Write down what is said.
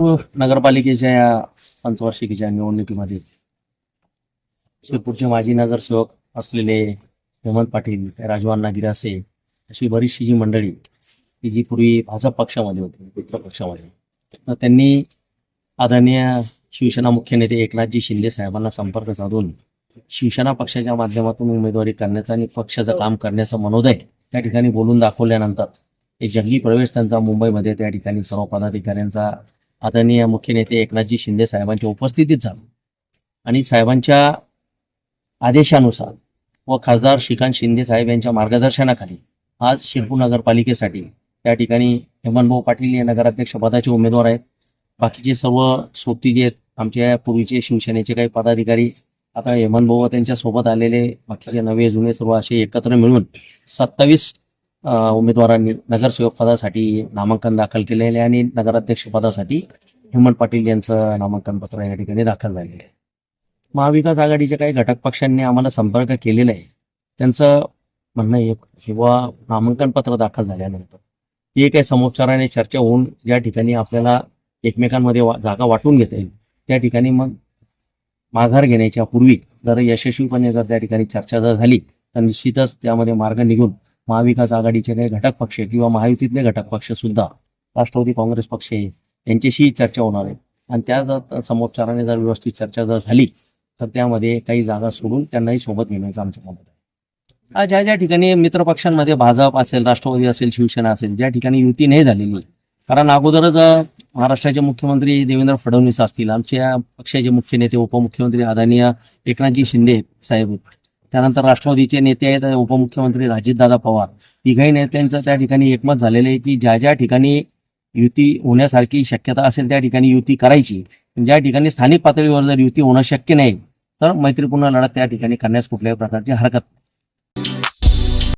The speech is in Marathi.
नगरपालिकेच्या या पंचवार्षिकीच्या निवडणुकीमध्ये शिरपूरचे माजी नगरसेवक असलेले हेमंत पाटील राजवांना गिरासे अशी बरीचशी जी मंडळी की जी पूर्वी भाजप पक्षामध्ये होती मित्र पक्षामध्ये. त्यांनी आदरणीय शिवसेना मुख्य नेते एकनाथजी शिंदे साहेबांना संपर्क साधून शिवसेना पक्षाच्या माध्यमातून उमेदवारी करण्याचा आणि पक्षाचं काम करण्याचं मनोदय त्या ठिकाणी बोलून दाखवल्यानंतर एक जंगी प्रवेश त्यांचा मुंबईमध्ये त्या ठिकाणी सर्व पदाधिकाऱ्यांचा आदरणीय मुख्य नेते एकनाथजी शिंदे साहेबांच्या उपस्थितीत झाला. आणि साहेबांच्या आदेशानुसार व खासदार श्रीकांत शिंदे साहेब यांच्या मार्गदर्शनाखाली आज शिरपूर नगरपालिकेसाठी त्या ठिकाणी हेमनभाऊ पाटील हे नगराध्यक्ष पदाचे उमेदवार आहेत. बाकीचे सर्व सोबती जे आहेत आमच्या पूर्वीचे शिवसेनेचे काही पदाधिकारी आता हेमनभाऊ त्यांच्यासोबत त्यांच्यासोबत आलेले बाकीचे नवे जुने सर्व असे एकत्र मिळून सत्तावीस उमेदवारांनी नगरसेवक पदासाठी नामांकन दाखल केलेले आहे आणि नगराध्यक्ष पदासाठी हेमंत पाटील यांचं नामांकन पत्र या ठिकाणी दाखल झालेलं आहे. महाविकास आघाडीच्या काही घटक पक्षांनी आम्हाला संपर्क केलेला आहे. त्यांचं म्हणणं आहे किंवा नामांकन पत्र दाखल झाल्यानंतर हे काही समोपचाराने चर्चा होऊन ज्या ठिकाणी आपल्याला एकमेकांमध्ये वा- जागा वाटून घेता येईल त्या ठिकाणी मग माघार घेण्याच्या पूर्वी जर यशस्वीपणे जर त्या ठिकाणी चर्चा जर झाली तर निश्चितच त्यामध्ये मार्ग निघून महाविकास आघाडीचे काही घटक पक्ष किंवा महायुतीतले घटक पक्ष सुद्धा राष्ट्रवादी काँग्रेस पक्ष आहे चर्चा होणार आहे. आणि त्या जर समोपचाराने जर व्यवस्थित चर्चा जर झाली तर त्यामध्ये काही जागा सोडून त्यांनाही सोबत घेण्याचं आमचं मत आहे. ज्या ज्या ठिकाणी मित्र पक्षांमध्ये भाजप असेल राष्ट्रवादी असेल शिवसेना असेल ज्या ठिकाणी युती नाही झालेली कारण अगोदरच महाराष्ट्राचे मुख्यमंत्री देवेंद्र फडणवीस असतील आमच्या पक्षाचे मुख्य नेते उपमुख्यमंत्री आदरणीय एकनाथजी शिंदे साहेब त्यानंतर राष्ट्रवादीचे नेते आहेत उपमुख्यमंत्री राजीतदादा पवार तिघही नेत्यांचं त्या ठिकाणी एकमत झालेलं आहे की ज्या ज्या ठिकाणी युती होण्यासारखी शक्यता असेल त्या ठिकाणी युती करायची ज्या ठिकाणी स्थानिक पातळीवर जर युती होणं शक्य नाही तर मैत्रीपूर्ण लढत त्या ठिकाणी करण्यास कुठल्याही प्रकारची हरकत नाही.